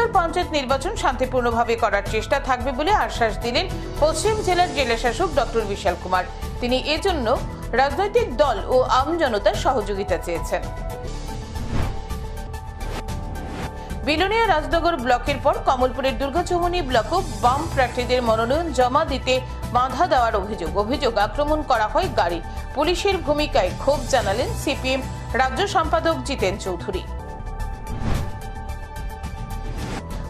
ত্রিস্তর পঞ্চায়েত নির্বাচন শান্তিপূর্ণভাবে করার চেষ্টা থাকবে বলে আশ্বাস দিলেন পশ্চিম জেলার জেলাশাসক ডক্টর বিশাল কুমার। তিনি এজন্য রাজনৈতিক দল ও আম জনতার সহযোগিতা চেয়েছেন। বিলোনিয়া রাজনগর ব্লকের পর কমলপুরের দুর্গাচৌমনি ব্লকও বাম প্রার্থীদের মনোনয়ন জমা দিতে বাধা দেওয়ার অভিযোগ। অভিযোগ আক্রমণ করা হয় গাড়ি। পুলিশের ভূমিকায় ক্ষোভ জানালেন সিপিএম। রাজ্য সম্পাদক জিতেন চৌধুরী।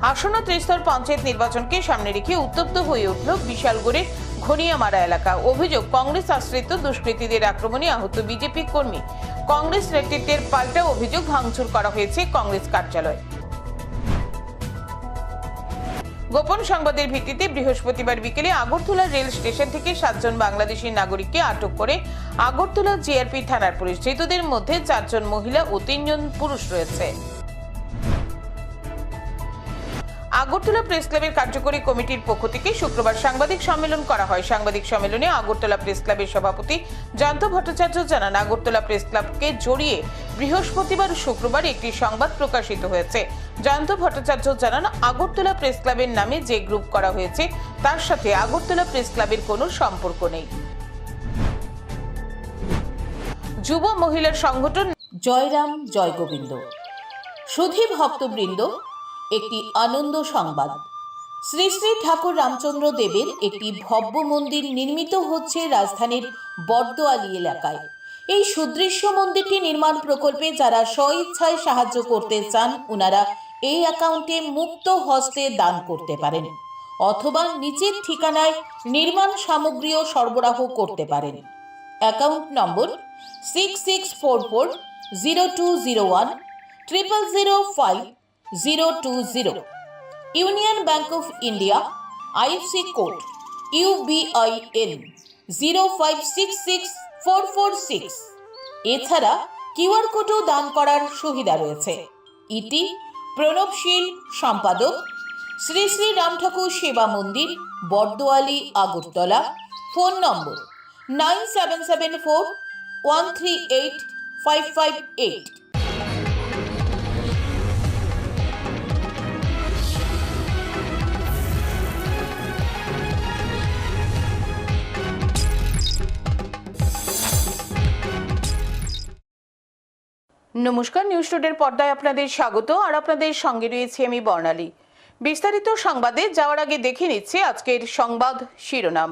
আসন্ন ত্রিস্তর পঞ্চায়েত নির্বাচনকে সামনে রেখে উত্তপ্ত হয়ে উঠল বিশালগড়ের ঘনিয়ামারা এলাকা। অভিযোগ, কংগ্রেস আশ্রিত দুষ্কৃতীদের আক্রমণে আহত বিজেপি কর্মী। কংগ্রেস নেতৃত্বের পাল্টা অভিযোগ ভাঙচুর করা হয়েছে কংগ্রেস কার্যালয়। গোপন সংবাদের ভিত্তিতে বৃহস্পতিবার বিকেলে আগরতলা রেল স্টেশন থেকে সাতজন বাংলাদেশি নাগরিককে আটক করে আগরতলা জিআরপি থানার পুলিশ। ধৃতদের মধ্যে চারজন মহিলা ও তিনজন পুরুষ রয়েছে। আগরতলা প্রেস ক্লাবের কার্যকরী কমিটির পক্ষ থেকে শুক্রবার সাংবাদিক সম্মেলন করা হয়। সাংবাদিক সম্মেলনে আগরতলা প্রেস ক্লাবের সভাপতি জয়ন্ত ভট্টাচার্য জানান, আগরতলা প্রেস ক্লাবকে জড়িয়ে বৃহস্পতিবার শুক্রবার একটি সংবাদ প্রকাশিত হয়েছে। জয়ন্ত ভট্টাচার্য জানান, আগরতলা প্রেস ক্লাবের নামে যে গ্রুপ করা হয়েছে, তার সাথে আগরতলা প্রেস ক্লাবের কোনো সম্পর্ক নেই। যুব মহিলার সংগঠন জয়রাম জয়গোবিন্দ। সুধী ভক্তবৃন্দ একটি আনন্দ সংবাদ। শ্রী শ্রী ঠাকুর রামচন্দ্র দেবের একটি ভব্য মন্দির নির্মিত হচ্ছে রাজধানীর বর্দোয়ালি এলাকায়। এই সুদৃশ্য মন্দিরটি নির্মাণ প্রকল্পে যারা স্বইচ্ছায় সাহায্য করতে চান ওনারা এই অ্যাকাউন্টে মুক্ত হস্তে দান করতে পারেন অথবা নিচের ঠিকানায় নির্মাণ সামগ্রীও সরবরাহ করতে পারেন। Account number six six four four zero two zero one triple zero five zero two zero Union Bank of India IFSC code UBIN zero five six six four four six এছাড়া কিউআর কোডও দান করার সুবিধা রয়েছে। ইটি প্রণবশীল সম্পাদক, Shri Shri Ram Thakur Seva Mandir Bardowali Agartala, phone number nine seven seven four one three eight five five eight. নমস্কার news টুডের পর্দায় আপনাদের স্বাগত। আর আপনাদের সঙ্গে রয়েছে আমি বর্ণালী। বিস্তারিত সংবাদে যাওয়ার আগে দেখে নিচ্ছে আজকের সংবাদ শিরোনাম।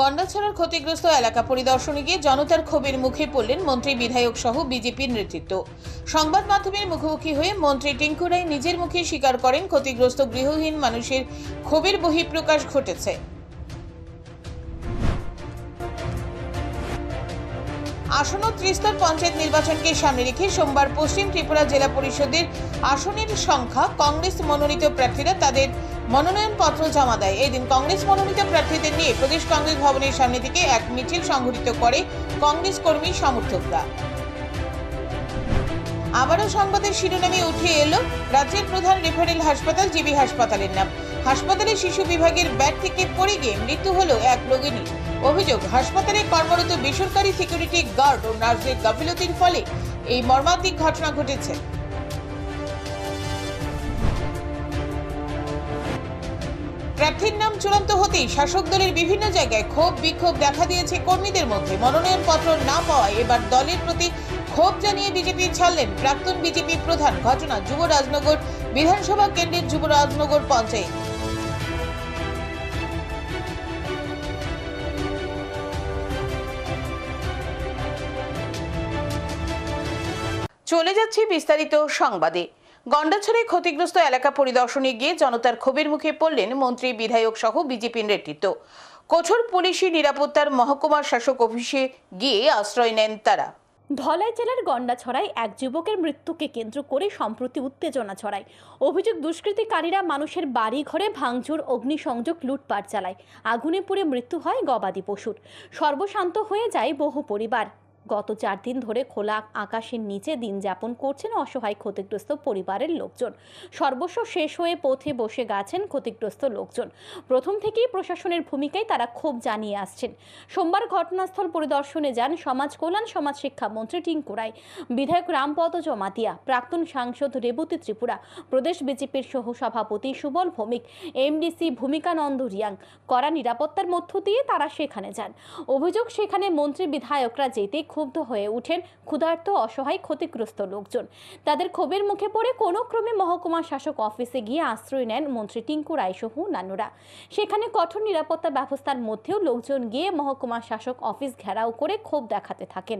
গন্ডাছড়ার ক্ষতিগ্রস্ত এলাকা পরিদর্শনে গিয়ে জনতার ক্ষোভের মুখে পড়লেন মন্ত্রী, বিধায়ক সহ বিজেপির নেতৃত্ব। সংবাদ মাধ্যমের মুখোমুখি হয়ে মন্ত্রী টিঙ্কু রায় নিজের মুখে স্বীকার করেন, ক্ষতিগ্রস্ত গৃহহীন মানুষের ক্ষোভের বহিঃপ্রকাশ ঘটেছে। আসন্ন ত্রিস্তর পঞ্চায়েত নির্বাচনকে সামনে রেখে সোমবার পশ্চিম ত্রিপুরা জেলা পরিষদের আসনের সংখ্যা কংগ্রেস মনোনীত প্রার্থীরা তাদের মনোনয়নপত্র জমা দেয়। এদিন কংগ্রেস মনোনীত প্রার্থীদের নিয়ে প্রদেশ কংগ্রেস ভবনের সামনে থেকে এক মিছিল সংঘটিত করে কংগ্রেস কর্মী সমর্থকরা। আবারও সংবাদের শিরোনামে উঠে এলো রাজ্যের প্রধান রেফারেল হাসপাতাল, জিবি হাসপাতালের নাম। হাসপাতালে শিশু বিভাগের ব্যাট থেকে পড়ে গিয়ে মৃত্যু হল এক রোগিনীর অভিযোগ, হাসপাতালে কর্মরত বেসরকারি সিকিউরিটি গার্ড ও নার্সের গাফিলতির ফলে এই মর্মান্তিক ঘটনা ঘটেছে। প্রার্থীর নাম চূড়ান্ত হতেই শাসক দলের বিভিন্ন জায়গায় ক্ষোভ বিক্ষোভ দেখা দিয়েছে কর্মীদের মধ্যে। মনোনয়নপত্র না পাওয়ায় এবার দলের প্রতি ক্ষোভ জানিয়ে বিজেপি ছাড়লেন প্রাক্তন বিজেপি প্রধান। ঘটনা যুব রাজনগর বিধানসভা কেন্দ্রের যুব রাজনগর পঞ্চায়েত। চলে যাচ্ছি বিস্তারিত সংবাদে। গন্ডাছড়ে ক্ষতিগ্রস্ত এলাকা পরিদর্শনে গিয়ে জনতার ক্ষোভের মুখে পড়লেন মন্ত্রী, বিধায়ক সহ বিজেপির নেতৃত্ব। কঠোর পুলিশি নিরাপত্তার মহকুমার শাসক অফিসে গিয়ে আশ্রয় নেন তারা। ধলাই জেলার গন্ডাছড়ায় এক যুবকের মৃত্যুকে কেন্দ্র করে সম্প্রতি উত্তেজনা ছড়ায়। অভিযোগ দুষ্কৃতিকারীরা মানুষের বাড়ি ঘরে ভাঙচুর, অগ্নিসংযোগ, লুটপাট চালায়। আগুনে পুড়ে মৃত্যু হয় গবাদি পশুর। সর্বশান্ত হয়ে যায় বহু পরিবার। গত চার দিন ধরে খোলা আকাশের নিচে দিন যাপন করছেন অসহায় ক্ষতিগ্রস্ত পরিবারের লোকজন। সর্বস্ব শেষ হয়ে পথে বসে গেছেন ক্ষতিগ্রস্ত লোকজন। প্রথম থেকেই প্রশাসনের ভূমিকায় তারা ক্ষোভ জানিয়ে আসছেন। সোমবার ঘটনাস্থল পরিদর্শনে যান সমাজ কল্যাণ, সমাজ শিক্ষা মন্ত্রী টিঙ্কু রায়। বিধায়ক রামপদ জমাতিয়া, প্রাক্তন সাংসদ রেবতী ত্রিপুরা, প্রদেশ বিজেপির সহ সভাপতি সুবল ভৌমিক, এমডিসি ভূমিকানন্দ রিয়াং, কড়া নিরাপত্তার মধ্য দিয়ে তারা সেখানে যান। অভিযোগ, সেখানে মন্ত্রী বিধায়করা যেতে ক্ষুব্ধ হয়ে ওঠেন ক্ষুধার্ত, অসহায়, ক্ষতিগ্রস্ত লোকজন। তাদের ক্ষোভের মুখে পড়ে কোনো ক্রমে মহকুমা শাসক অফিসে গিয়ে আশ্রয় নেন মন্ত্রী টিঙ্কু রায় সহ অন্যান্যরা। সেখানে কঠোর নিরাপত্তা ব্যবস্থার মধ্যেও লোকজন গিয়ে মহকুমা শাসক অফিস ঘেরাও করে ক্ষোভ দেখাতে থাকেন।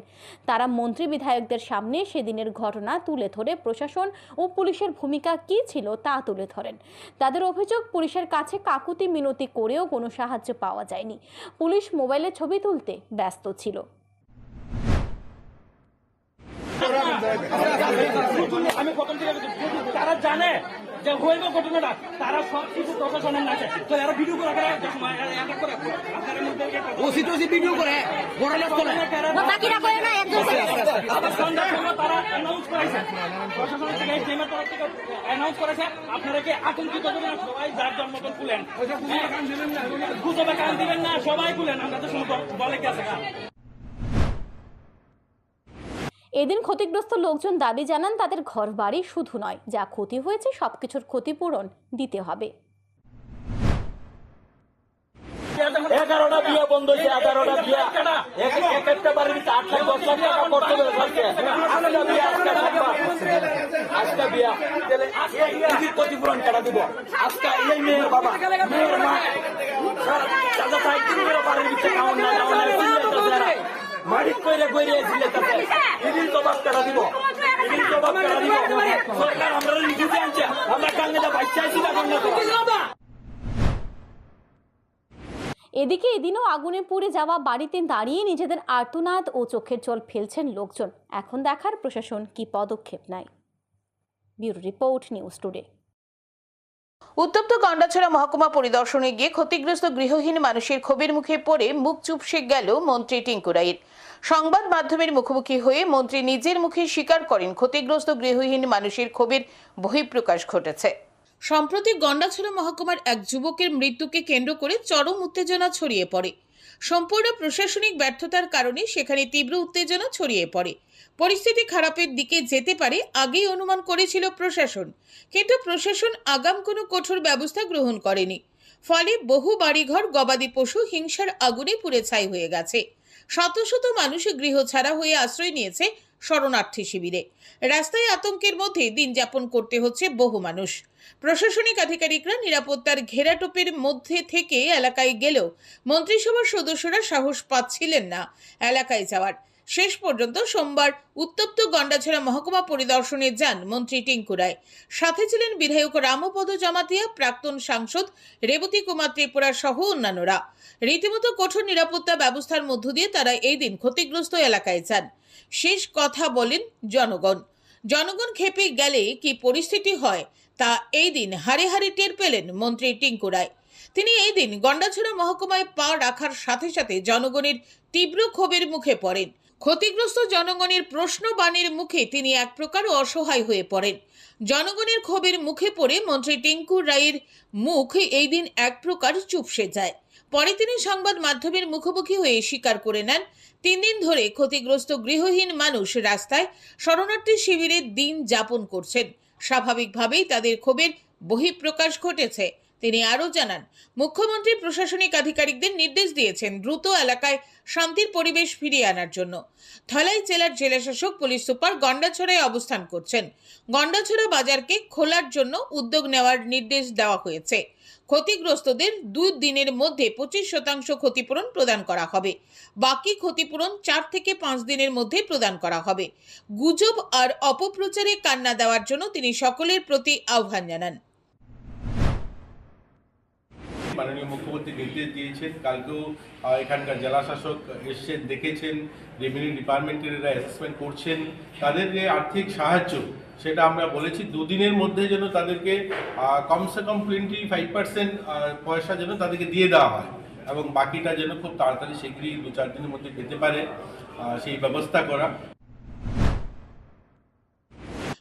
তারা মন্ত্রী বিধায়কদের সামনে সেদিনের ঘটনা তুলে ধরে প্রশাসন ও পুলিশের ভূমিকা কী ছিল তা তুলে ধরেন। তাদের অভিযোগ, পুলিশের কাছে কাকুতি মিনতি করেও কোনো সাহায্য পাওয়া যায়নি। পুলিশ মোবাইলে ছবি তুলতে ব্যস্ত ছিল। আমি প্রথম থেকে তারা জানে যে হইব ঘটনাটা তারা সব কিছু প্রশাসনের নাচে তো এরা ভিডিও করে ওসি টোসি ভিডিও করে লোক করে বাকিরা করে না একজন করে। আবার সন্ধ্যার সময় তারা অ্যানাউন্স করেছে। প্রশাসনের থেকে টিমের তরফ থেকে অ্যানাউন্স করেছে আপনারা কি আতঙ্কিত হবেন না সবাই যার যার মতন খুলেন গুজবে কান দিবেন না। সবাই খুলেন আমরা তো বলে কি আছে? গা? এদিন ক্ষতিগ্রস্ত লোকজন দাবি জানান তাদের ঘর বাড়ি শুধু নয়, যা ক্ষতি হয়েছে সবকিছুর ক্ষতিপূরণ দিতে হবে। বাবা মালিক কইরে কইরে চিল্লাইতেছে দিদির জবাব কেটে দিব? দিদির জবাব কেটে দিব? সরকার আমরা নিজে আনছে আমরা বাচ্চা আছি না গঙ্গা এদিকে এদিনও আগুনে পুড়ে যাওয়া বাড়িতে দাঁড়িয়ে নিজেদের আর্তনাদ ও চোখের জল ফেলছেন লোকজন। এখন দেখার প্রশাসন কি পদক্ষেপ নেয়। Bureau report news today. উত্তপ্ত গন্ডাছড়া মহকুমা পরিদর্শনে গিয়ে ক্ষতিগ্রস্ত গৃহহীন মানুষের ক্ষোভের মুখে পড়ে মুখ চুপসে গেল মন্ত্রী টিঙ্কু রায়ের সংবাদ মাধ্যমের মুখোমুখি হয়ে মন্ত্রী নিজের মুখে স্বীকার করেন, ক্ষতিগ্রস্ত গৃহহীন মানুষের ক্ষোভের বহিঃপ্রকাশ ঘটেছে। সম্প্রতি গন্ডাছড়া মহকুমার এক যুবকের মৃত্যুকে কেন্দ্র করে চরম উত্তেজনা ছড়িয়ে পড়ে। সম্পূর্ণ প্রশাসনিক ব্যর্থতার কারণে সেখানে তীব্র উত্তেজনা ছড়িয়ে পড়ে। পরিস্থিতি খারাপের দিকে যেতে পারে আগেই অনুমান করেছিল প্রশাসন, কিন্তু প্রশাসন আগাম কোনো কঠোর ব্যবস্থা গ্রহণ করেনি। ফলে বহু বাড়িঘর, গবাদি পশু হিংসার আগুনে পুড়ে ছাই হয়ে গেছে। শত শত মানুষ গৃহ ছাড়া হয়ে আশ্রয় নিয়েছে শরণার্থী শিবিরে। রাস্তায় আতঙ্কের মধ্যে দিন যাপন করতে হচ্ছে বহু মানুষ। প্রশাসনিক আধিকারিকরা নিরাপত্তার ঘেরাটোপের মধ্যে থেকে এলাকায় গেলেও মন্ত্রিসভার সদস্যরা সাহস পাচ্ছিলেন না এলাকায় যাওয়ার। শেষ পর্যন্ত সোমবার উত্তপ্ত গন্ডাছড়া মহকুমা পরিদর্শনে যান মন্ত্রী টিঙ্কু রায়। সাথে ছিলেন বিধায়ক রামপদ জমাতিয়া, প্রাক্তন সাংসদ রেবতী কুমার ত্রিপুরা সহ অন্যান্যরা। রীতিমতো কঠোর নিরাপত্তা ব্যবস্থার মধ্য দিয়ে তারা এই দিন ক্ষতিগ্রস্ত এলাকায় যান। শেষ কথা বলেন জনগণ। জনগণ খেপে গেলে কি পরিস্থিতি হয়, তা এই দিন হারে হারে টের পেলেন মন্ত্রী টিঙ্কু রায়। তিনি এই দিন গন্ডাছড়া মহকুমায় পা রাখার সাথে সাথে জনগণের তীব্র ক্ষোভের মুখে পড়েন। ক্ষতিগ্রস্ত জনগণের প্রশ্নবাণীর মুখে তিনি এক প্রকার অসহায় হয়ে পড়েন। জনগণের ক্ষোভের মুখে পড়ে মন্ত্রী টিঙ্কু রায়ের মুখ এই দিন এক প্রকার চুপসে যায়। পরে তিনি সংবাদ মাধ্যমের মুখোমুখি হয়ে স্বীকার করে নেন, তিন দিন ধরে ক্ষতিগ্রস্ত গৃহহীন মানুষ রাস্তায় শরণার্থী শিবিরে দিন যাপন করছেন। স্বাভাবিকভাবেই তাদের ক্ষোভের বহিঃপ্রকাশ ঘটেছে। তিনি আরও জানান, মুখ্যমন্ত্রী প্রশাসনিক আধিকারিকদের নির্দেশ দিয়েছেন দ্রুত এলাকায় শান্তির পরিবেশ ফিরিয়ে আনার জন্য। ধলাই জেলার জেলাশাসক পুলিশ সুপার গন্ডাছড়ায় অবস্থান করছেন। গন্ডাছড়া বাজারকে খোলার জন্য উদ্যোগ নেওয়ার নির্দেশ দেওয়া হয়েছে। ক্ষতিগ্রস্তদের দুই দিনের মধ্যে পঁচিশ শতাংশ ক্ষতিপূরণ প্রদান করা হবে। বাকি ক্ষতিপূরণ চার থেকে পাঁচ দিনের মধ্যে প্রদান করা হবে। গুজব আর অপপ্রচারে কান্না দেওয়ার জন্য তিনি সকলের প্রতি আহ্বান জানান। মাননীয় মুখ্যমন্ত্রী নির্দেশ দিয়েছেন। কালকেও এখানকার জেলাশাসক এসছেন, দেখেছেন রেভিনিউ ডিপার্টমেন্টের এরা অ্যাসেসমেন্ট করছেন। তাদের যে আর্থিক সাহায্য, সেটা আমরা বলেছি, দুদিনের মধ্যে যেন তাদেরকে কমসে কম টোয়েন্টি ফাইভ পার্সেন্ট পয়সা যেন তাদেরকে দিয়ে দেওয়া হয় এবং বাকিটা যেন খুব তাড়াতাড়ি, শীঘ্রই দু চার দিনের মধ্যে পেতে পারে। সেই ব্যবস্থা করা।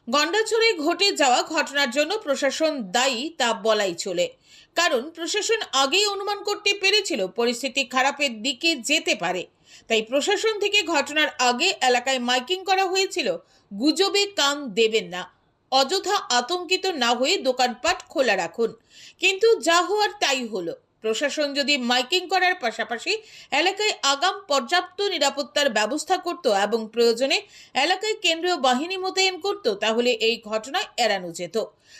গন্ডাছড়ে ঘটে যাওয়া ঘটনার জন্য প্রশাসন দায়ী, তা বলাই চলে। কারণ প্রশাসন আগেই অনুমান করতে পেরেছিল পরিস্থিতি খারাপের দিকে যেতে পারে। তাই প্রশাসন থেকে ঘটনার আগে এলাকায় মাইকিং করা হয়েছিল, গুজবে কান দেবেন না। অযথা আতঙ্কিত না হয়ে দোকানপাট খোলা রাখুন। কিন্তু যা হওয়ার তাই হলো। প্রশাসন যদি মাইকিং করার পাশাপাশি এলাকায় আগাম পর্যাপ্ত নিরাপত্তার ব্যবস্থা করত এবং প্রয়োজনে এলাকায় কেন্দ্রীয় বাহিনী মোতায়েন করত, তাহলে এই ঘটনা এড়ানো যেত।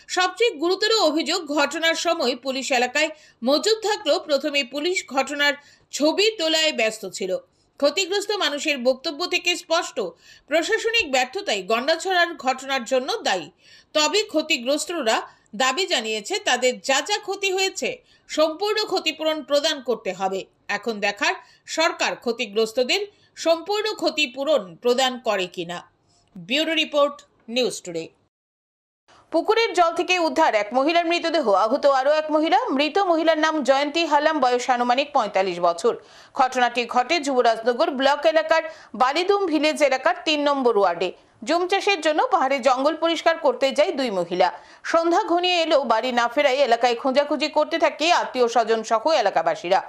সবচেয়ে গুরুতর অভিযোগ ঘটনার সময় পুলিশ এলাকায় মজুদ থাকলেও প্রথমে পুলিশ ঘটনার ছবি তোলায় ব্যস্ত ছিল। ক্ষতিগ্রস্ত মানুষের বক্তব্য থেকে স্পষ্ট, প্রশাসনিক ব্যর্থতাই গন্ডাছড়ার ঘটনার জন্য দায়ী। তবে ক্ষতিগ্রস্তরা দাবি জানিয়েছে, তাদের যা যা ক্ষতি হয়েছে সম্পূর্ণ ক্ষতিপূরণ প্রদান করতে হবে। এখন দেখার সরকার ক্ষতিগ্রস্তদের সম্পূর্ণ ক্ষতিপূরণ প্রদান করে কিনা। Bureau report, news today. পুকুরের জল থেকে উদ্ধার এক মহিলার মৃতদেহ, আহত আরও এক মহিলা, মৃত মহিলার নাম জয়ন্তী হালাম, বয়স আনুমানিক পঁয়তাল্লিশ বছর। ঘটনাটি ঘটে যুবরাজনগর ব্লক এলাকার বালিদুম ভিলেজ এলাকার তিন নম্বর ওয়ার্ডে। জুম চাষের জন্য পাহাড়ে জঙ্গল পরিষ্কার করতে যায় দুই মহিলা। সন্ধ্যা ঘনিয়ে এলেও বাড়ি না ফেরাই এলাকায় খোঁজাখুঁজি করতে থাকে আত্মীয় স্বজন সহ এলাকাবাসীরা।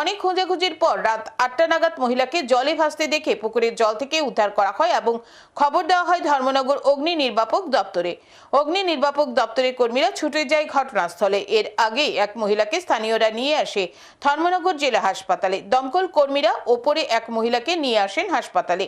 অনেক খোঁজাখুঁজির পর রাত আটটা নাগাদ মহিলাকে জলে ভাসতে দেখে পুকুরের জল থেকে উদ্ধার করা হয় এবং খবর দেওয়া হয় ধর্মনগর অগ্নি নির্বাপক দপ্তরে। অগ্নি নির্বাপক দপ্তরের কর্মীরা ছুটে যায় ঘটনাস্থলে। এর আগেই এক মহিলাকে স্থানীয়রা নিয়ে আসে ধর্মনগর জেলা হাসপাতালে। দমকল কর্মীরা ওপরে এক মহিলাকে নিয়ে আসেন হাসপাতালে।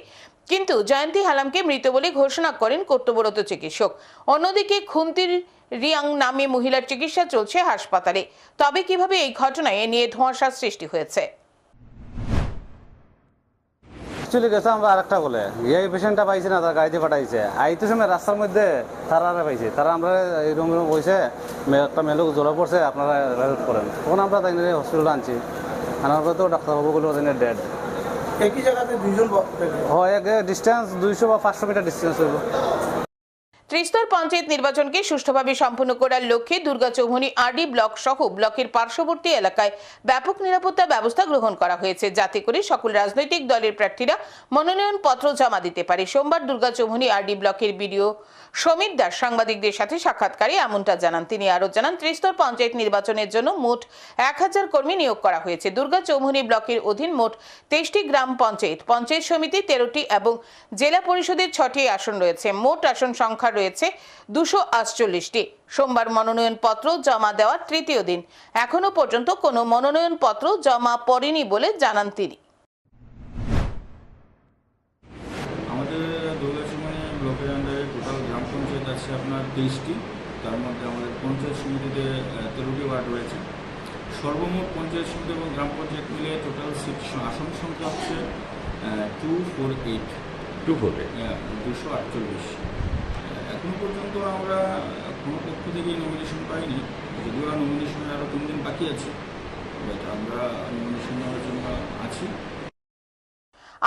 কিন্তু জয়ন্তী হালামকে মৃত বলে ঘোষণা করেন কর্তব্যরত চিকিৎসক। অন্যদিকে খুন্তির রিয়াং নামে মহিলার চিকিৎসা চলছে হাসপাতালে। তবে কীভাবে এই ঘটনায় নিয়ে ধোঁয়াশার সৃষ্টি হয়েছে? অ্যাকচুয়ালি গেছে আমরা আরেকটা বলে। এই পেশেন্টটা পাইছে না, তার গাড়িতে পাঠাইছে। আইতে সময় রাস্তার মধ্যে তারা পাইছে। তারা আমরা এই রুম রুম মে- একটা মেলুক জ্বলা পড়ছে, আপনারা হেল্প করেন। তখন আমরা তাই হসপিটালে আনছি। আনার পরে তো ডাক্তারবাবুগুলো ডেড একই জায়গাতে দুইজন হয় ডিস্টেন্স দুইশো বা পাঁচশো মিটার ডিস্টেন্স হইব। ত্রিস্তর পঞ্চায়েত নির্বাচনকে সুষ্ঠুভাবে সম্পন্ন করার লক্ষ্যে দুর্গা চৌমুহনী আরডি ব্লক সহ ব্লকের পার্শ্ববর্তী এলাকায় ব্যাপক নিরাপত্তা ব্যবস্থা গ্রহণ করা হয়েছে যাতে করে সকল রাজনৈতিক দলের প্রার্থীরা মনোনয়ন পত্র জমা দিতে পারে। সোমবার দুর্গা চৌমুহনী আরডি ব্লকের বিডিও সমীর দাস সাংবাদিকদের সাথে সাক্ষাৎকারে এমনটা জানান। তিনি আরও জানান, ত্রিস্তর পঞ্চায়েত নির্বাচনের জন্য মোট এক হাজার কর্মী নিয়োগ করা হয়েছে। দুর্গা চৌমুহনী ব্লকের অধীন মোট তেইশটি গ্রাম পঞ্চায়েত পঞ্চায়েত সমিতি তেরোটি এবং জেলা পরিষদের ছটি আসন রয়েছে। মোট আসন সংখ্যা রয়েছে দুশো আটচল্লিশটি। সোমবার মনোনয়ন পত্র জমা দেওয়ার তৃতীয় দিন। এখনও পর্যন্ত কোনো মনোনয়ন পত্র জমা পড়েনি বলে জানান তিনি আমাদের দুর্গাচুমনি ব্লকের আন্ডারে টোটাল গ্রাম পঞ্চায়েত আছে আপনার তেইশটি তার মধ্যে আমাদের পঞ্চায়েত সমিতিতে তেরোটি ওয়ার্ড রয়েছে। সর্বমোট পঞ্চায়েত সমিতি এবং গ্রাম পঞ্চায়েত মিলে টোটাল সিট আসন সংখ্যা হচ্ছে two four eight two four দুশো আটচল্লিশ। এখনও পর্যন্ত আমরা কোনো পক্ষ থেকেই নমিনেশন পাইনি যদিও নমিনেশনের আরও তিন দিন বাকি আছে আমরা নমিনেশন নেওয়ার জন্য আছি।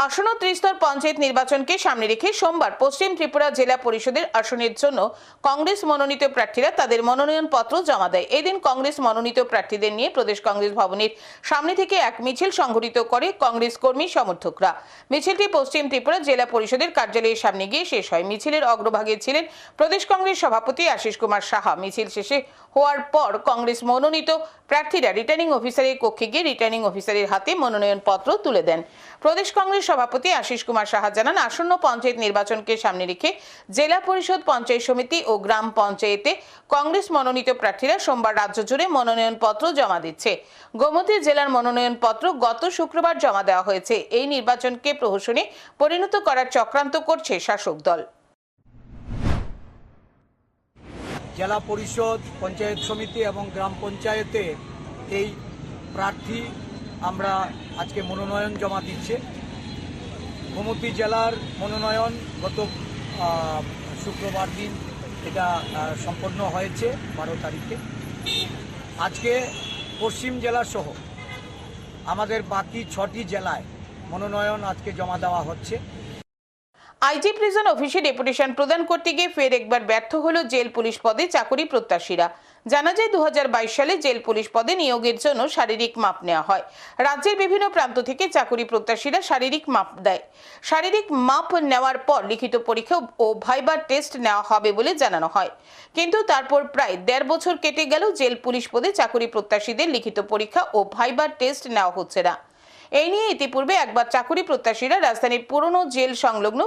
আসন্ন ত্রিস্তর পঞ্চায়েত নির্বাচনকে সামনে রেখে সোমবার পশ্চিম ত্রিপুরা জেলা পরিষদের আসনের জন্য কংগ্রেস মনোনীত প্রার্থীরা তাদের মনোনয়ন পত্র জমা দেয়। এদিন কংগ্রেস মনোনীত প্রার্থীদের নিয়ে প্রদেশ কংগ্রেস ভবনের সামনে থেকে এক মিছিল সংঘটিত করে কংগ্রেস কর্মী সমর্থকরা। মিছিলটি পশ্চিম ত্রিপুরা জেলা পরিষদের কার্যালয়ের সামনে গিয়ে শেষ হয়। মিছিলের অগ্রভাগে ছিলেন প্রদেশ কংগ্রেস সভাপতি আশিস কুমার সাহা। মিছিল শেষে হওয়ার পর কংগ্রেস মনোনীত প্রার্থীরা রিটার্নিং অফিসারের কক্ষে গিয়ে রিটার্নিং অফিসারের হাতে মনোনয়ন পত্র তুলে দেন। প্রদেশ কংগ্রেস সভাপতি আশিস কুমার সাহা জানান, আসন্ন পঞ্চায়েত নির্বাচনকে সামনে রেখে জেলা পরিষদ, পঞ্চায়েত সমিতি ও গ্রাম পঞ্চায়েতে কংগ্রেস মনোনীত প্রার্থীরা সোমবার রাজ্য জুড়ে মনোনয়ন পত্র জমা দিচ্ছে। গোমতী জেলার মনোনয়ন পত্র গত শুক্রবার জমা দেওয়া হয়েছে। এই নির্বাচনকে প্রহসনে পরিণত করার চক্রান্ত করছে শাসক দল। জেলা পরিষদ, পঞ্চায়েত সমিতি এবং গ্রাম পঞ্চায়েতে এই প্রার্থী আমরা আজকে মনোনয়ন জমা দিচ্ছে। গোমতী জেলার মনোনয়ন গত শুক্রবার দিন এটা সম্পন্ন হয়েছে বারো তারিখে। আজকে পশ্চিম জেলা সহ আমাদের বাকি ছটি জেলায় মনোনয়ন আজকে জমা দেওয়া হচ্ছে। আইজি প্রিজন অফিসে ডেপুটেশন প্রদান করতে গিয়ে ফের একবার ব্যর্থ হলো জেল পুলিশ পদে চাকরি প্রত্যাশীরা। জানা যায় দুহাজার বাইশ সালে জেল পুলিশ পদে নিয়োগের জন্য শারীরিক মাপ নেওয়া হয়। রাজ্যের বিভিন্ন প্রান্ত থেকে চাকুরি প্রত্যাশীরা শারীরিক মাপ দেয়। শারীরিক মাপ নেওয়ার পর লিখিত পরীক্ষা ও ভাইবার টেস্ট নেওয়া হবে বলে জানানো হয়। কিন্তু তারপর প্রায় দেড় বছর কেটে গেল জেল পুলিশ পদে চাকুরি প্রত্যাশীদের লিখিত পরীক্ষা ও ভাইবার টেস্ট নেওয়া হচ্ছে না। এই নিয়ে ইতিপূর্বে একবার চাকুরি প্রত্যাশীরা রাজধানীর পুরনো জেল সংলগ্ন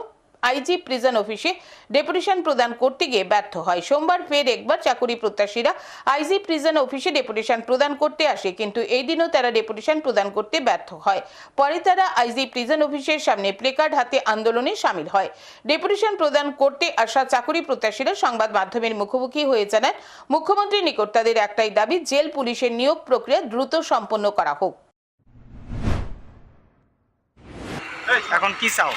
আইজি প্রিজন অফিসে ডেপুটেশন প্রদান করতে গিয়ে ব্যর্থ হয়। সোমবার ফের একবার চাকুরি প্রত্যাশীরা আইজি প্রিজন অফিসে ডেপুটেশন প্রদান করতে আসে, কিন্তু এই দিনও তারা ডেপুটেশন প্রদান করতে ব্যর্থ হয়। পরে তারা আইজি প্রিজন অফিসের সামনে প্লেকার্ড হাতে আন্দোলনে সামিল হয়। ডেপুটেশন প্রদান করতে আসা চাকুরি প্রত্যাশীরা সংবাদ মাধ্যমের মুখোমুখি হয়ে জানান, মুখ্যমন্ত্রীর নিকট তাদের একটাই দাবি, জেল পুলিশের নিয়োগ প্রক্রিয়া দ্রুত সম্পন্ন করা হোক। এখন কি চাও?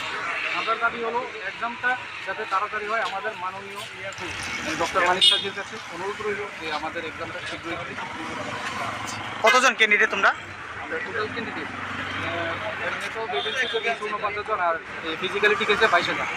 আমাদের দাবি হলো এক্সামটা যাতে তাড়াতাড়ি হয় আমাদের মাননীয় ডক্টর মানিক সাজির কাছে অনুরোধ রইল যে আমাদের এক্সামটা শীঘ্রই। কতজন ক্যান্ডিডেট তোমরা টোটাল ক্যান্ডিডেট এমনি তো ভ্যাকেন্সি তো তিনশো উনপঞ্চাশ জন আর ফিজিক্যালি ঠিক আছে বাইশ হাজার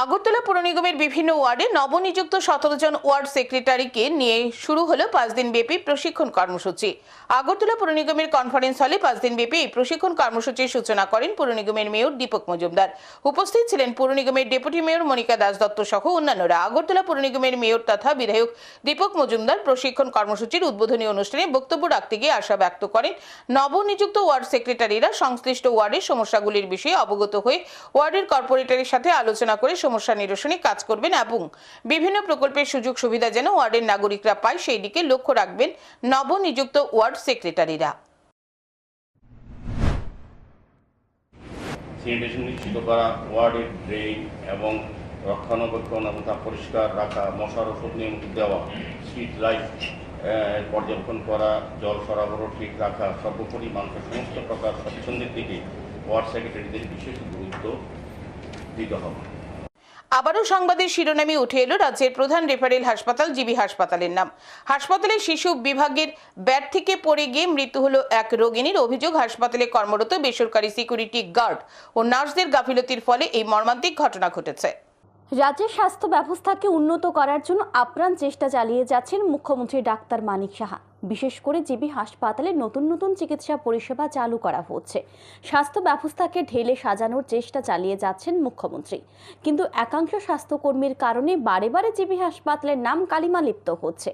আগরতলা পুর নিগমের বিভিন্ন ওয়ার্ডে নবনিযুক্ত সতেরো জন ওয়ার্ড সেক্রেটারিকে নিয়ে শুরু হলো পাঁচ দিন ব্যাপী প্রশিক্ষণ কর্মসূচি। আগরতলা পুর নিগমের কনফারেন্স হলে পাঁচ দিন ব্যাপী এই প্রশিক্ষণ কর্মসূচির সূচনা করেন পুর নিগমের মেয়র দীপক মজুমদার। উপস্থিত ছিলেন পুর নিগমের ডেপুটি মেয়র মনিকা দাস দত্ত সহ অন্যান্যরা। আগরতলা পুর নিগমের মেয়র তথা বিধায়ক দীপক মজুমদার প্রশিক্ষণ কর্মসূচির উদ্বোধনী অনুষ্ঠানে বক্তব্য রাখতে গিয়ে আশা ব্যক্ত করেন, নবনিযুক্ত ওয়ার্ড সেক্রেটারিরা সংশ্লিষ্ট ওয়ার্ডের সমস্যাগুলির বিষয়ে অবগত হয়ে ওয়ার্ডের কর্পোরেটরের সাথে আলোচনা করে সমস্যা নিরসনে কাজ করবেন এবং বিভিন্ন প্রকল্পের সুযোগ সুবিধা যেন ওয়ার্ডের নাগরিকরা পায়, সেই দিকে লক্ষ্য রাখবেন নবনিযুক্ত ওয়ার্ড সেক্রেটারিরা। স্যানিটেশন নিশ্চিত করা, ওয়ার্ডের ড্রেন এবং রক্ষণাবেক্ষণ এবং তা পরিষ্কার রাখা, মশার ওষুধ নিয়মিত দেওয়া, স্ট্রিট লাইট পর্যবেক্ষণ করা, জল সরবরাহ ঠিক রাখা, সর্বোপরি মানুষের সমস্ত প্রকার স্বচ্ছন্দের দিকে ওয়ার্ড সেক্রেটারিদের বিশেষ গুরুত্ব দিতে হবে। আবারও সংবাদের শিরোনামে উঠে এলো রাজ্যের প্রধান রেফারেল হাসপাতাল, জিবি হাসপাতালের নাম। হাসপাতালের শিশু বিভাগের ব্যাট থেকে পড়ে গিয়ে মৃত্যু হলো এক রোগিনীর অভিযোগ। হাসপাতালে কর্মরত বেসরকারি সিকিউরিটি গার্ড ও নার্সদের গাফিলতির ফলে এই মর্মান্তিক ঘটনা ঘটেছে। রাজ্যের স্বাস্থ্য ব্যবস্থাকে উন্নত করার জন্য আপ্রাণ চেষ্টা চালিয়ে যাচ্ছেন মুখ্যমন্ত্রী ডাক্তার মানিক সাহা। বিশেষ করে জিবি হাসপাতালে নতুন নতুন চিকিৎসা পরিষেবা চালু করা হচ্ছে। স্বাস্থ্য ব্যবস্থাকে ঢেলে সাজানোর চেষ্টা চালিয়ে যাচ্ছেন মুখ্যমন্ত্রী। কিন্তু একাংশ স্বাস্থ্যকর্মীর কারণে বারে বারে জিবি হাসপাতালের নাম কালিমা লিপ্ত হচ্ছে।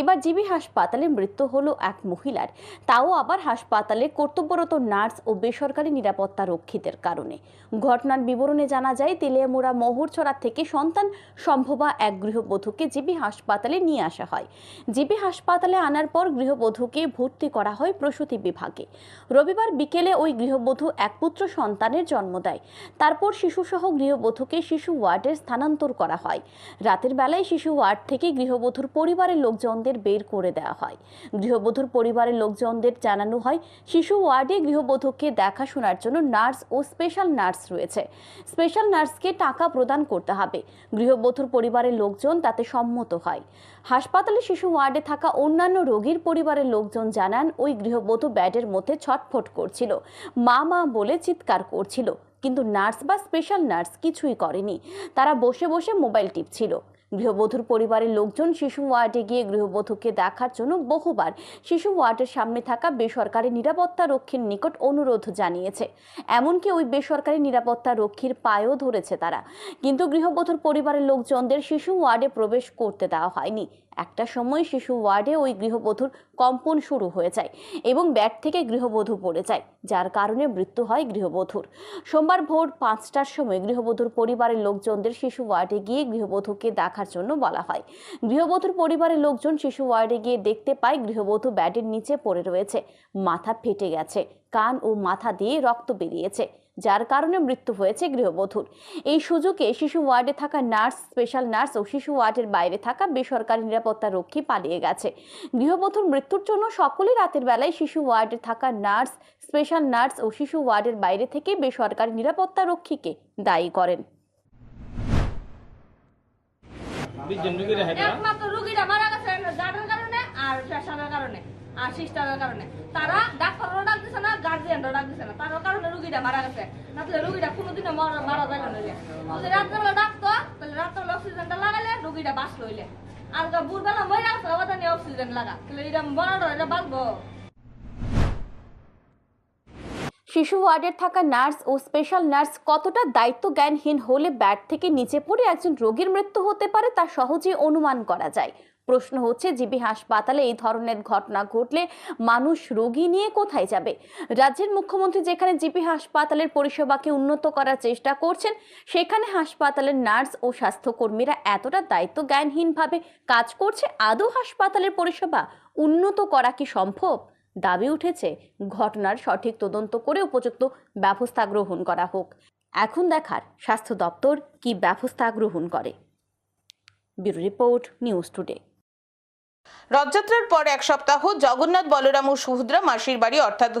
এবার জিবি হাসপাতালে মৃত্যু হলো এক মহিলার। তাও আবার হাসপাতালে কর্তব্যরত নার্স ও বেসরকারি নিরাপত্তা রক্ষীদের কারণে। ঘটনার বিবরণে জানা যায় তেলিয়ামুড়া মহুরছড়া থেকে সন্তান সম্ভবা এক গৃহবধূকে জিবি হাসপাতালে নিয়ে আসা হয়। জিবি হাসপাতালে আনার পর গৃহবধূকে ভর্তি করা হয় প্রসূতি বিভাগে। রবিবার বিকেলে ওই গৃহবধূ এক পুত্র সন্তানের জন্ম দেয়। তারপর শিশুসহ গৃহবধূকে শিশু ওয়ার্ডে স্থানান্তর করা হয়। রাতের বেলায় শিশু ওয়ার্ড থেকে গৃহবধূর পরিবারের লোকজনদের বের করে দেওয়া হয়। গৃহবধূর পরিবারের লোকজনদের জানানো হয়, শিশু ওয়ার্ডে গৃহবধূকে দেখাশোনার জন্য নার্স ও স্পেশাল নার্স রয়েছে। স্পেশাল নার্সকে টাকা প্রদান করতে হবে। গৃহবধূর পরিবারের লোকজন তাতে সম্মত হয়। হাসপাতালে শিশু ওয়ার্ডে থাকা অন্যান্য রোগীর পরিবারের লোকজন জানান, ওই গৃহবধূ ব্যাডের মধ্যে ছটফট করছিল। মা মা বলে চিৎকার করছিল, কিন্তু নার্স বা স্পেশাল নার্স কিছুই করেনি। তারা বসে বসে মোবাইল টিপছিল। গৃহবধূর পরিবারের লোকজন শিশু ওয়ার্ডে গিয়ে গৃহবধূকে দেখার জন্য বহুবার শিশু ওয়ার্ডের সামনে থাকা বেসরকারি নিরাপত্তা রক্ষীর নিকট অনুরোধ জানিয়েছে। এমনকি ওই বেসরকারি নিরাপত্তা রক্ষীর পায়েও ধরেছে তারা। কিন্তু গৃহবধূর পরিবারের লোকজনদের শিশু ওয়ার্ডে প্রবেশ করতে দেওয়া হয়নি। একটা সময় শিশু ওয়ার্ডে ওই গৃহবধূর কম্পন শুরু হয়ে যায় এবং ব্যাট থেকে গৃহবধূ পড়ে যায়, যার কারণে মৃত্যু হয় গৃহবধূর। সোমবার ভোর পাঁচটার সময় গৃহবধূর পরিবারের লোকজনদের শিশু ওয়ার্ডে গিয়ে গৃহবধূকে দেখার জন্য বলা হয়। গৃহবধূর পরিবারের লোকজন শিশু ওয়ার্ডে গিয়ে দেখতে পায় গৃহবধূ ব্যাটের নিচে পড়ে রয়েছে, মাথা ফেটে গেছে, কান ও মাথা দিয়ে রক্ত বেরিয়েছে। যার কারণে মৃত্যু হয়েছে গৃহবধূর। এই সুযোগে শিশু ওয়ার্ডে থাকা নার্স স্পেশাল নার্স ও শিশু ওয়ার্ডের বাইরে থাকা বেসরকারি নিরাপত্তা রক্ষী পালিয়ে গেছে। গৃহবধূর মৃত্যুর জন্য সকলে রাতের বেলায় শিশু ওয়ার্ডে থাকা নার্স স্পেশাল নার্স ও শিশু ওয়ার্ডের বাইরে থেকে বেসরকারি নিরাপত্তা রক্ষীকে দায়ী করেন। একমাত্র রুগীরা মারা গেছে কারণে আর পেশাবের কারণে। আর সিস্টারের কারণে। তারা ডাক্তারও ডাক দিছে না দিছে না। তার কারণে রুগীরা মারা গেছে। নাহলে রুগীরা কোনোদিনও মারা মারা যাবে না যদি রাত্রেবেলা ডাকতো, তাহলে রাত্রেবেলা অক্সিজেনটা রুগীটা আর রাখছে ওটা নিয়ে অক্সিজেন লাগা। তাহলে এটা বড় এটা বাঁচবো। শিশু ওয়ার্ডের থাকা নার্স ও স্পেশাল নার্স কতটা দায়িত্ব জ্ঞানহীন হলে ব্যাট থেকে নিচে পড়ে একজন রোগীর মৃত্যু হতে পারে তা সহজেই অনুমান করা যায়। প্রশ্ন হচ্ছে, জিবি হাসপাতালে এই ধরনের ঘটনা ঘটলে মানুষ রোগী নিয়ে কোথায় যাবে? রাজ্যের মুখ্যমন্ত্রী যেখানে জিবি হাসপাতালের পরিষেবাকে উন্নত করার চেষ্টা করছেন, সেখানে হাসপাতালের নার্স ও স্বাস্থ্যকর্মীরা এতটা দায়িত্ব জ্ঞানহীনভাবে কাজ করছে, আদৌ হাসপাতালের পরিষেবা উন্নত করা কি সম্ভব? দাবি উঠেছে, ঘটনার সঠিক তদন্ত করে উপযুক্ত ব্যবস্থা গ্রহণ করা হোক। এখন দেখার স্বাস্থ্য দপ্তর কি ব্যবস্থা গ্রহণ করে। Bureau report, news today. রথযাত্রার পর এক সপ্তাহ জগন্নাথ, বলরাম ও সুভদ্রা মাসির বাড়ি, অর্থাৎ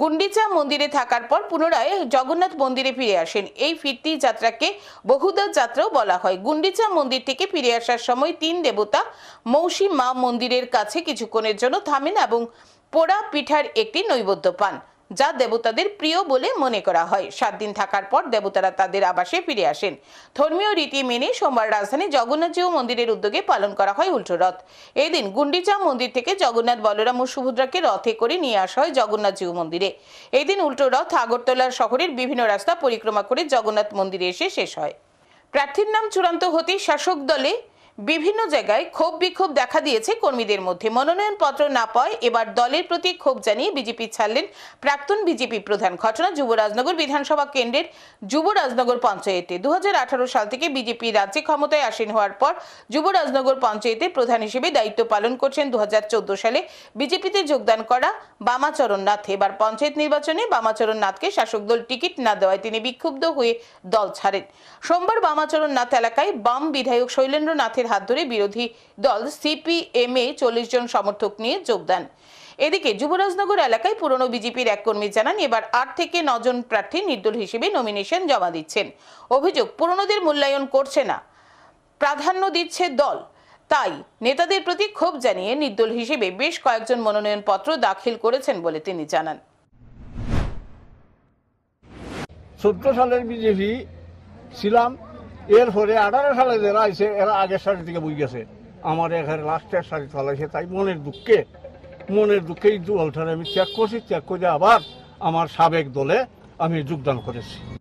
গুন্ডিচা মন্দিরে থাকার পর পুনরায় জগন্নাথ মন্দিরে ফিরে আসেন। এই ফিরতি যাত্রাকে বহুদা যাত্রাও বলা হয়। গুন্ডিচা মন্দির থেকে ফিরে আসার সময় তিন দেবতা মৌসী মা মন্দিরের কাছে কিছুক্ষণের জন্য থামেন এবং পোড়া পিঠার একটি নৈবদ্য পান। যা দেবতাদের প্রিয় বলে মনে করা হয়। সাত দিন থাকার পর দেবতারা তাদের আবাসে ফিরে আসেন। ধর্মীয় রীতি মেনে সোমবার রাজধানী জগন্নাথজিউ মন্দিরের উদ্যোগে পালন করা হয় উল্টো রথ। এই দিন গুন্ডিচা মন্দির থেকে জগন্নাথ, বলরাম ও সুভদ্রাকে রথে করে নিয়ে আসা হয় জগন্নাথজিউ মন্দিরে। এই দিন উল্টো রথ আগরতলা শহরের বিভিন্ন রাস্তা পরিক্রমা করে জগন্নাথ মন্দিরে এসে শেষ হয়। প্রার্থীর নাম চূড়ান্ত হতেই শাসক দলে বিভিন্ন জায়গায় ক্ষোভ বিক্ষোভ দেখা দিয়েছে কর্মীদের মধ্যে। মনোনয়নপত্র না পাওয়ায় এবার দলের প্রতি ক্ষোভ জানিয়ে বিজেপি ছাড়লেন প্রাক্তন বিজেপি প্রধান। ঘটনা যুবরাজনগর বিধানসভা কেন্দ্রের যুবরাজনগর পঞ্চায়েতে। দু হাজার আঠারো সাল থেকে বিজেপি রাজ্যে ক্ষমতায় আসীন হওয়ার পর যুবরাজনগর পঞ্চায়েতে প্রধান হিসেবে দায়িত্ব পালন করছেন দু হাজার চোদ্দ সালে। বিজেপিতে যোগদান করা বামাচরণ নাথ। এবার পঞ্চায়েত নির্বাচনে বামাচরণ নাথকে শাসক দল টিকিট না দেওয়ায় তিনি বিক্ষুব্ধ হয়ে দল ছাড়েন। সোমবার বামাচরণ নাথ এলাকায় বাম বিধায়ক শৈলেন্দ্র নাথের হাত ধরে বিরোধী দল সিপিএমএ চল্লিশ জন সমর্থক নিয়ে যোগদান এদিকে যুবরাজনগর এলাকায় পুরনো বিজেপির এক কর্মী জানান, এবার আট থেকে নজন প্রার্থী নির্দল হিসেবে নমিনেশন জমা দিচ্ছেন। অভিযোগ, পুরনোদের মূল্যায়ন করছে না, প্রাধান্য দিচ্ছে দল। তাই নেতাদের প্রতি ক্ষোভ জানিয়ে নির্দল হিসেবে বেশ কয়েকজন মনোনয়নপত্র দাখিল করেছেন বলে তিনি জানান। চোদ্দ সালের বিজেপি, ছিলাম এরপরে আঠারো সালে যারা আছে এরা আগের সারি থেকে বই গেছে। আমার এখানে লাস্টের সারি চালাইছে তাই মনের দুঃখে মনের দুঃখে এই দলটারে আমি ত্যাগ করছি, ত্যাগ করে আবার আমার সাবেক দলে আমি যোগদান করেছি।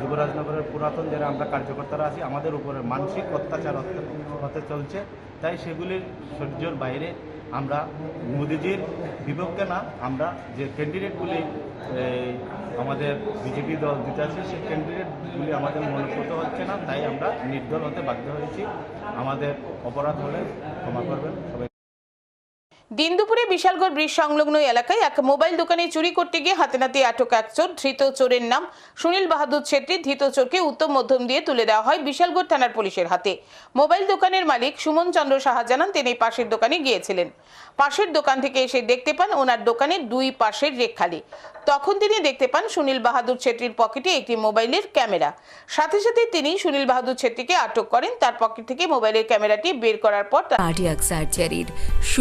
যুবরাজনগরের পুরাতন যারা আমরা কার্যকর্তারা আছি, আমাদের উপরে মানসিক অত্যাচার হতে- চলছে। তাই সেগুলির সহ্যর বাইরে আমরা মোদিজির বিপক্ষে না, আমরা যে ক্যান্ডিডেটগুলি আমাদের বিজেপি দল জিতেছে সেই ক্যান্ডিডেটগুলি আমাদের মনোপ্রত হচ্ছে না, তাই আমরা নির্দল হতে বাধ্য হয়েছি। আমাদের অপরাধ হলে ক্ষমা করবেন। সবাই দিন দুপুরে বিশালগড় ব্রিজ সংলগ্ন এলাকায় এক মোবাইল দোকানে চুরি করতে গিয়ে হাতে নাতে আটক এক চোর। ধৃত চোরের নাম সুনীল বাহাদুর ছেত্রী। ধৃত চোরকে উত্তম মধ্যম দিয়ে তুলে দেওয়া হয় বিশালগড় থানার পুলিশের হাতে। মোবাইল দোকানের মালিক সুমন চন্দ্র সাহা জানান, তিনি পাশের দোকানে গিয়েছিলেন। পাশের দোকান থেকে এসে দেখতে পান, ওনার দোকানের দুই পাশের রেক খালি তখন তিনি দেখতে পান সুনীল বাহাদুর ছেত্রীর পকেটে একটি মোবাইলের ক্যামেরা। সাথে সাথে তিনি সুনীল বাহাদুর ছেত্রীকে আটক করেন। তার পকেট থেকে মোবাইলের ক্যামেরাটি বের করার পর